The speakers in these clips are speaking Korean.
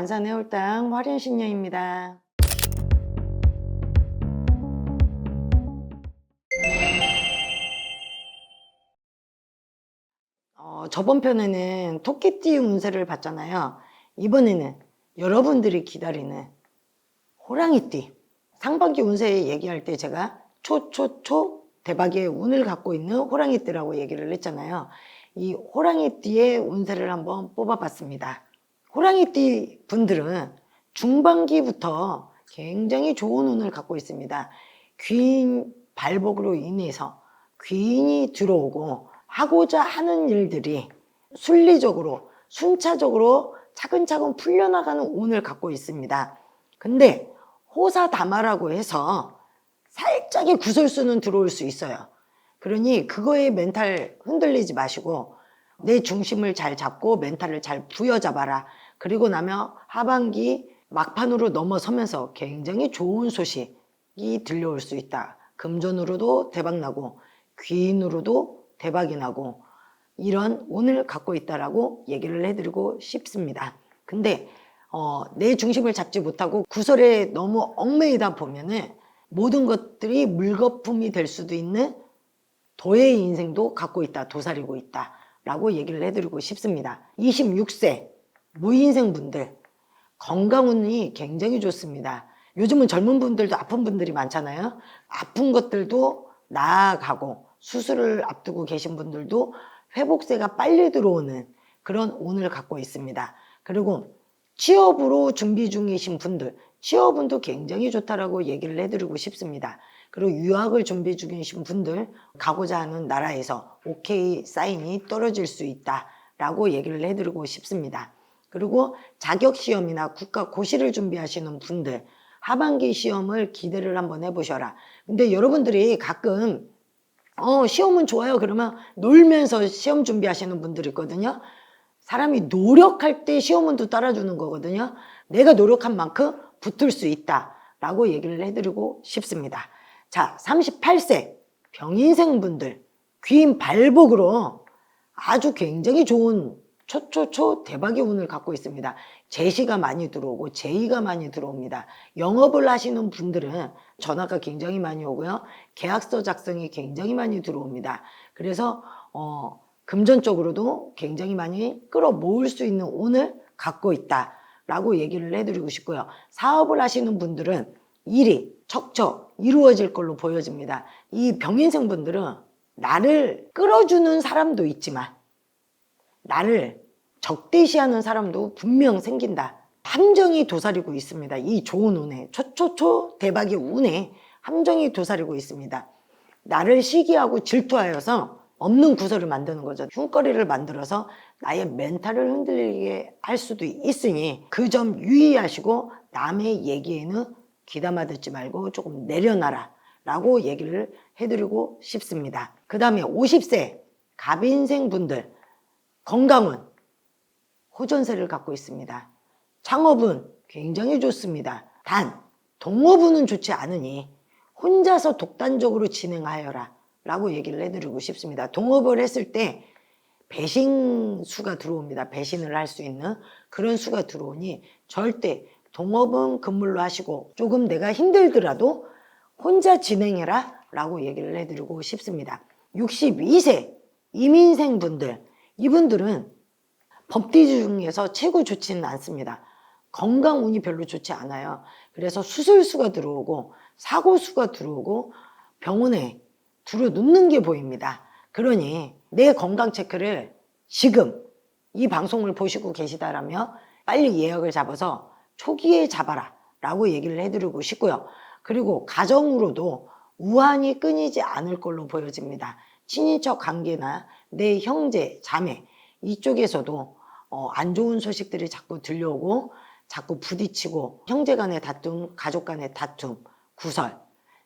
안산의 홀당 화련신녀입니다. 어, 저번 편에는 토끼띠 운세를 봤잖아요. 이번에는 여러분들이 기다리는 호랑이띠 상반기 운세 얘기할 때 제가 초초초 대박의 운을 갖고 있는 호랑이띠라고 얘기를 했잖아요. 이 호랑이띠의 운세를 한번 뽑아봤습니다. 호랑이띠 분들은 중반기부터 굉장히 좋은 운을 갖고 있습니다. 귀인 발복으로 인해서 귀인이 들어오고 하고자 하는 일들이 순리적으로 순차적으로 차근차근 풀려나가는 운을 갖고 있습니다. 근데 호사다마라고 해서 살짝의 구설수는 들어올 수 있어요. 그러니 그거에 멘탈 흔들리지 마시고 내 중심을 잘 잡고 멘탈을 잘 부여잡아라. 그리고 나면 하반기 막판으로 넘어서면서 굉장히 좋은 소식이 들려올 수 있다. 금전으로도 대박나고 귀인으로도 대박이 나고 이런 운을 갖고 있다라고 얘기를 해드리고 싶습니다. 근데 어, 내 중심을 잡지 못하고 구설에 너무 얽매이다 보면은 모든 것들이 물거품이 될 수도 있는 도의 인생도 갖고 있다, 도사리고 있다. 라고 얘기를 해드리고 싶습니다. 26세 무인생 분들 건강운이 굉장히 좋습니다. 요즘은 젊은 분들도 아픈 분들이 많잖아요. 아픈 것들도 나아가고 수술을 앞두고 계신 분들도 회복세가 빨리 들어오는 그런 운을 갖고 있습니다. 그리고 취업으로 준비 중이신 분들, 취업운도 굉장히 좋다라고 얘기를 해드리고 싶습니다. 그리고 유학을 준비 중이신 분들, 가고자 하는 나라에서 오케이 사인이 떨어질 수 있다라고 얘기를 해드리고 싶습니다. 그리고 자격 시험이나 국가 고시를 준비하시는 분들, 하반기 시험을 기대를 한번 해보셔라. 근데 여러분들이 가끔 어, 시험은 좋아요. 그러면 놀면서 시험 준비하시는 분들 있거든요. 사람이 노력할 때 시험은도 따라주는 거거든요. 내가 노력한 만큼 붙을 수 있다. 라고 얘기를 해드리고 싶습니다. 자, 38세 병인생 분들 귀인 발복으로 아주 굉장히 좋은 초초초 대박의 운을 갖고 있습니다. 제시가 많이 들어오고 제의가 많이 들어옵니다. 영업을 하시는 분들은 전화가 굉장히 많이 오고요. 계약서 작성이 굉장히 많이 들어옵니다. 그래서 어, 금전적으로도 굉장히 많이 끌어모을 수 있는 운을 갖고 있다라고 얘기를 해드리고 싶고요. 사업을 하시는 분들은 일이 척척 이루어질 걸로 보여집니다. 이 병인생 분들은 나를 끌어주는 사람도 있지만 나를 적대시하는 사람도 분명 생긴다. 함정이 도사리고 있습니다. 이 좋은 운에 초초초 대박의 운에 함정이 도사리고 있습니다. 나를 시기하고 질투하여서 없는 구설을 만드는 거죠. 흉거리를 만들어서 나의 멘탈을 흔들리게 할 수도 있으니 그 점 유의하시고 남의 얘기에는 귀담아 듣지 말고 조금 내려놔라 라고 얘기를 해드리고 싶습니다. 그 다음에 50세 갑인생 분들 건강은 호전세를 갖고 있습니다. 창업은 굉장히 좋습니다. 단 동업운은 좋지 않으니 혼자서 독단적으로 진행하여라 라고 얘기를 해드리고 싶습니다. 동업을 했을 때 배신 수가 들어옵니다. 배신을 할 수 있는 그런 수가 들어오니 절대 동업은 금물로 하시고 조금 내가 힘들더라도 혼자 진행해라 라고 얘기를 해드리고 싶습니다. 62세 이민생 분들 이분들은 법띠 중에서 최고 좋지는 않습니다. 건강 운이 별로 좋지 않아요. 그래서 수술 수가 들어오고 사고 수가 들어오고 병원에 두루 눕는 게 보입니다. 그러니 내 건강 체크를 지금 이 방송을 보시고 계시다라면 빨리 예약을 잡아서 초기에 잡아라 라고 얘기를 해드리고 싶고요. 그리고 가정으로도 우환이 끊이지 않을 걸로 보여집니다. 친인척 관계나 내 형제, 자매 이쪽에서도 어, 안 좋은 소식들이 자꾸 들려오고 자꾸 부딪히고 형제 간의 다툼, 가족 간의 다툼, 구설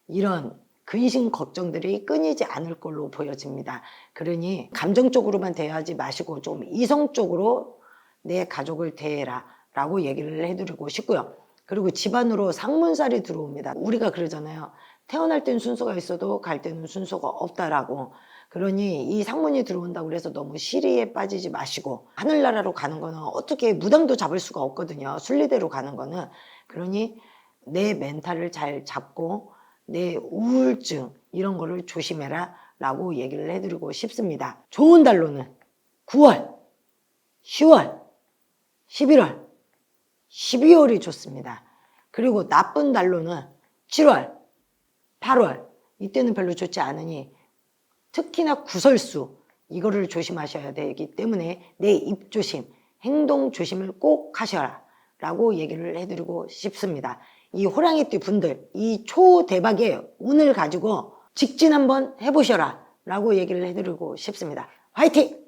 이런 근심 걱정들이 끊이지 않을 걸로 보여집니다. 그러니 감정적으로만 대하지 마시고 좀 이성적으로 내 가족을 대해라 라고 얘기를 해드리고 싶고요. 그리고 집안으로 상문살이 들어옵니다. 우리가 그러잖아요. 태어날 땐 순서가 있어도 갈 때는 순서가 없다라고 그러니 이 상문이 들어온다고 그래서 너무 시리에 빠지지 마시고 하늘나라로 가는 거는 어떻게 무당도 잡을 수가 없거든요 순리대로 가는 거는 그러니 내 멘탈을 잘 잡고 내 우울증 이런 거를 조심해라 라고 얘기를 해드리고 싶습니다 좋은 달로는 9월 10월 11월 12월이 좋습니다 그리고 나쁜 달로는 7월 8월 이때는 별로 좋지 않으니 특히나 구설수 이거를 조심하셔야 되기 때문에 내 입 조심, 행동 조심을 꼭 하셔라 라고 얘기를 해드리고 싶습니다. 이 호랑이띠 분들 이 초대박의 운을 가지고 직진 한번 해보셔라 라고 얘기를 해드리고 싶습니다. 화이팅!